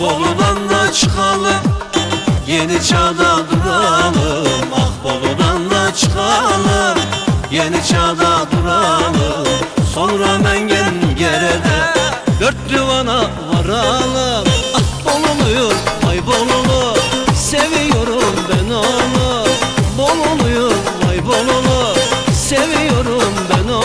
Bolu'dan da çıkalım Yeni çağda duralım. Ah Bolu'dan da çıkalım Yeni çağda duralım. Sonra mengen gerede Dört divana varalım. Ah Bolulu'yum ay Bolulu Seviyorum ben onu. Bolulu'yum ay Bolulu Seviyorum ben onu